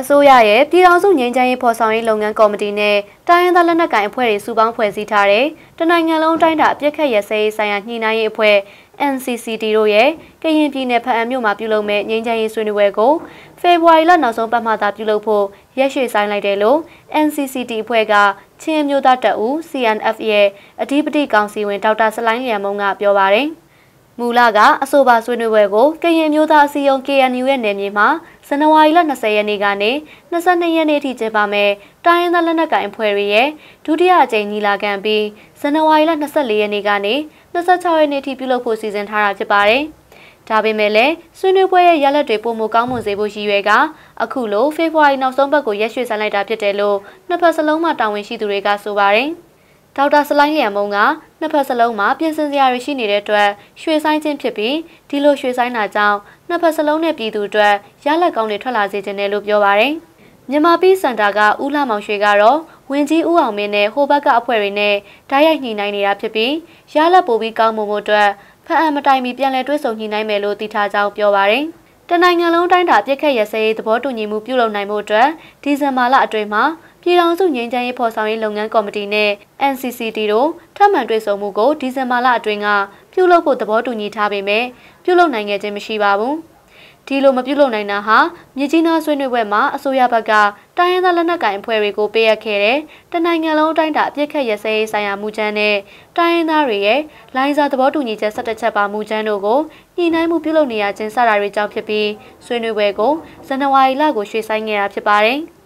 အစိုးရရဲ့ပြည်ထောင်စုငြိမ်းချမ်းရေးဖော်ဆောင်ရေးလုပ်ငန်းကော်မတီနဲ့တိုင်းရင်းသားလက်နက်ကိုင်အဖွဲ့တွေစုပေါင်းဖွဲ့စည်းထားတဲ့တနိုင်ငံလုံးတိုင်းတာအပြစ်ခတ်ရစဲရေးဆိုင်ရာညှိနှိုင်းရေးအဖွဲ့ NCCT တို့ရဲ့ကရင်ပြည်နယ်ဖအံမြို့မှာပြုလုပ်မဲ့ငြိမ်းချမ်းရေးဆွေးနွေးပွဲကိုဖေဖော်ဝါရီလနောက်ဆုံးပတ်မှသာပြုလုပ်ဖို့ရက်ရွှေ့ဆိုင်လိုက်တယ်လို့ NCCT အဖွဲ့ကချင်းမျိုးသားတပ်ဦး CNF ရဲ့အဓိပတိကောင်စီဝင်ဒေါက်တာစလိုင်းလျံမုံကပြောပါတယ်။ မူလကအဆိုပါဆွေးနွေးပွဲကိုကရင်မျိုးသားအစည်းအရုံး KNU ရဲ့နယ်မြေမှာဇန်နဝါရီလ20ရက်နေ့ကနေ22ရက်နေ့ထိကျင်းပမယ်တိုင်းရင်းသားလက်နက်ကိုင်အဖွဲ့တွေရဲ့ဒုတိယအကြိမ်ညီလာခံပြီးဇန်နဝါရီလ24ရက်နေ့ကနေ26ရက်နေ့ထိပြုလုပ်ဖို့စီစဉ်ထားတာဖြစ်ပါတယ်။ဒါပေမဲ့လည်းဆွေးနွေးပွဲရဲ့ရလဒ်တွေပုံမကောင်းမွန်စေဖို့ရည်ရွယ်ကအခုလိုဖေဖော်ဝါရီနောက်ဆုံးပတ်ကိုရက်ရွှေ့ဆိုင်းလိုက်တာဖြစ်တယ်လို့နှစ်ဖက်စလုံးမှတာဝန်ရှိသူတွေကဆိုပါတယ်။ ဒေါက်တာစလိုင်းလျံမုံကနှစ်ဖက်စလုံးမှာပြင်ဆင်စရာတွေရှိနေတဲ့အတွက်ရွှေဆိုင်ခြင်းဖြစ်ပြီးဒီလိုရွှေဆိုင်တာကြောင့်နှစ်ဖက်စလုံးနဲ့ပြည်သူအတွက်ရလက်ကောင်းတွေထွက်လာစေခြင်းတယ်လို့ပြောပါတယ်။မြန်မာပြည်စင်တာကဦးလာမောင်ရွှေကတော့ဝင်းကြီးဦးအောင်မင်းနဲ့ဟိုဘက်ကအဖွဲ့တွေနဲ့ဓာတ်ရိုက်ညှိနှိုင်းနေတာဖြစ်ပြီးရလက်ပိုပြီးကောင်းမှုမှုအတွက်ဖအံမတိုင်မီပြန်လည်တွဲဆုံညှိနှိုင်းမယ်လို့သိထားကြောင်းပြောပါတယ်။ တနိုင်ငံလုံးတိုင်းတာပြစ်ခတ်ရစဲရေးသဘောတူညီမှုပြုလုပ်နိုင်မှုအတွက်ဒီဇင်ဘာလအတွင်းမှာပြည်ထောင်စုငြိမ်းချမ်းရေးဖော်ဆောင်ရေးလုပ်ငန်းကော်မတီနဲ့ NCCT တို့ထပ်မံတွေ့ဆုံမှုကိုဒီဇင်ဘာလအတွင်းကပြုလုပ်ဖို့သဘောတူညီထားပေမဲ့ပြုလုပ်နိုင်ခဲ့ခြင်းမရှိပါဘူး။ ဒီလိုမပြုလုပ်နိုင်တာဟာမြကြီးနားဆွေးနွေးပွဲမှာအစိုးရဘက်ကတိုင်းရင်းသားလက်နက်ကိုင်အဖွဲ့တွေကိုပေးအပ်ခဲ့တဲ့တနိုင်ငံလုံးအတိုင်းတာအပြစ်ခတ်ရစဲရေးဆိုင်ရာမူကြမ်းနဲ့တိုင်းရင်းသားတွေရဲ့လိုင်းစာသဘောတူညီချက်၁၁ချက်ပါမူကြမ်းတို့ကိုညှိနှိုင်းမှုပြုလုပ်နေရခြင်းစတာတွေကြောင့်ဖြစ်ပြီးဆွေးနွေးပွဲကိုဇန်နဝါရီလကိုရွှေ့ဆိုင်းခဲ့တာဖြစ်ပါတယ်။